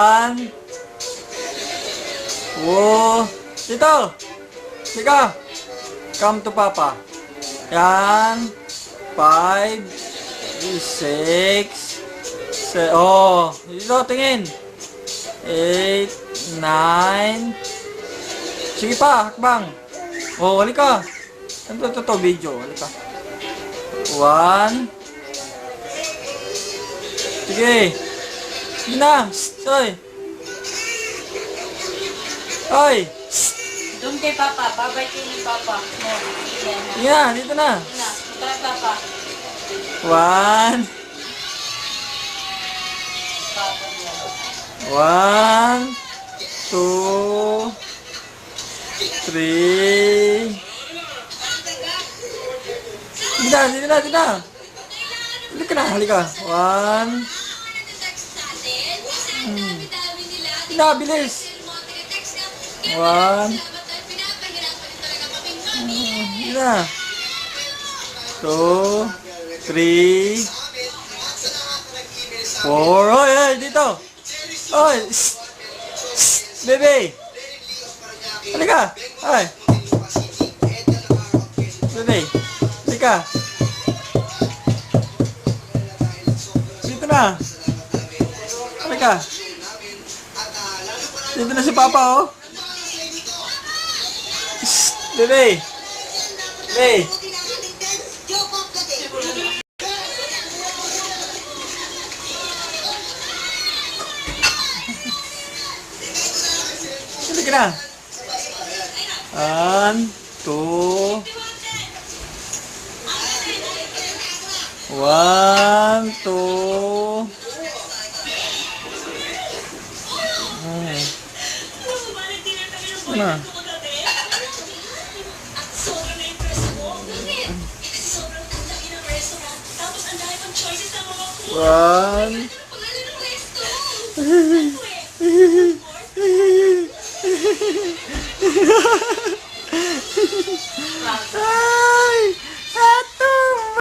One. Two. Dito. Sige. Come to Papa. Yan. Five. Six. Se oh. Dito, tingin. Eight. Nine. Sige pa, hakbang. Oh, halika. Ano to, to, to, video? Halika. One. Sige. Na. Shh, Oy. Oy. Doon kay Papa, babay kayo ni Papa. Mo, yan. Dito na. Na, kay Papa. One. One. Two. Three. Sige na, dito na, dito na. Halika na, halika. One. Hmm. Sige na, bilis. One. Sige na. Two. Three. Four. Oy, oy, dito. Oy. shh, shh, Bebe. Halika. Ay. Bebe. Halika. Dito na. Halika. Dito na si Papa, oh. Shh, Bebe. Bebe. Halika na. One, two. One, two. Ano? One. Ah!